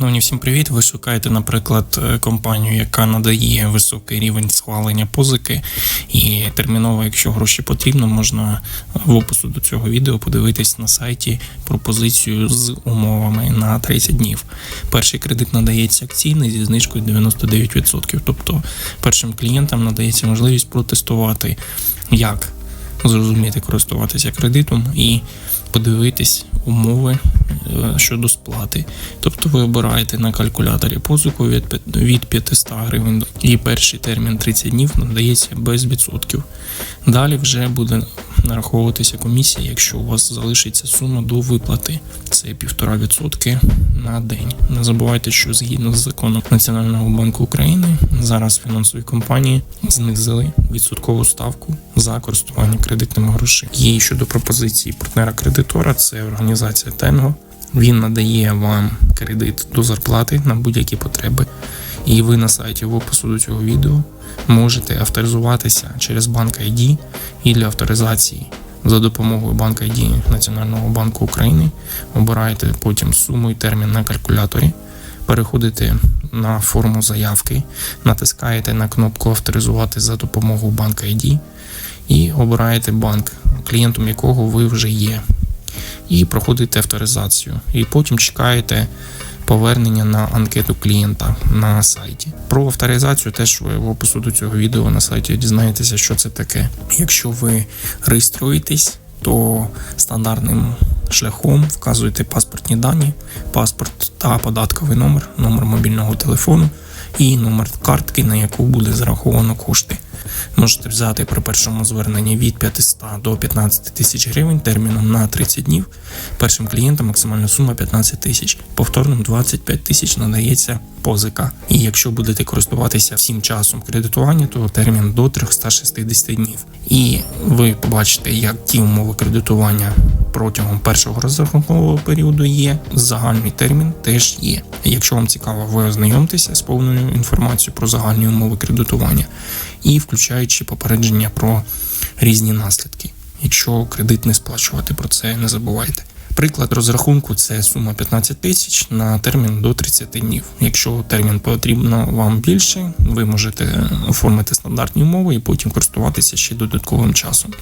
Шановні, всім привіт. Ви шукаєте, наприклад, е, компанію, яка надає високий рівень схвалення позики, і терміново, якщо гроші потрібно, можна в опису до цього відео подивитись на сайті пропозицію з умовами на 30 днів. Перший кредит надається акційний зі знижкою 99%. Тобто першим клієнтам надається можливість протестувати, як зрозуміти користуватися кредитом і подивитись умови щодо сплати. Тобто ви обираєте на калькуляторі позику від від 500 гривень і перший термін 30 днів надається без відсотків. Далі вже буде нараховуватися комісія, якщо у вас залишиться сума до виплати. Це 1,5% на день. Не забувайте, що згідно з законом Національного банку України зараз фінансові компанії знизили відсоткову ставку за користування кредитними грошима. І щодо пропозиції партнера кредитора, це організація Тенго. Він надає вам кредит до зарплати на будь-які потреби. І ви на сайті в опису до цього відео можете авторизуватися через банк ID і для авторизації за допомогою банк ID Національного банку України. Обираєте потім суму і термін на калькуляторі, переходите на форму заявки, натискаєте на кнопку авторизувати за допомогою банк ID і обираєте банк, клієнтом якого ви вже є і проходите авторизацію. І потім чекаєте повернення на анкету клієнта на сайті. Про авторизацію теж ви в опису до цього відео на сайті дізнаєтеся, що це таке. Якщо ви реєструєтесь, то стандартним шляхом вказуєте паспортні дані, паспорт та податковий номер, номер мобільного телефону і номер картки, на яку буде зараховано кошти. Можете взяти при першому зверненні від 500 до 15 тисяч гривень терміном на 30 днів. Першим клієнтам максимальна сума 15 тисяч. Повторним 25 тисяч надається позика. І якщо будете користуватися всім часом кредитування, то термін до 360 днів. І ви побачите, як ті умови кредитування протягом першого розрахункового періоду є. Загальний термін теж є. Якщо вам цікаво, ви ознайомтеся з повною інформацією про загальні умови кредитування і включаючи попередження про різні наслідки. Якщо кредит не сплачувати, про це не забувайте. Приклад розрахунку це сума 15 тисяч на термін до 30 днів. Якщо термін потрібно вам більше, ви можете оформити стандартні умови і потім користуватися ще додатковим часом.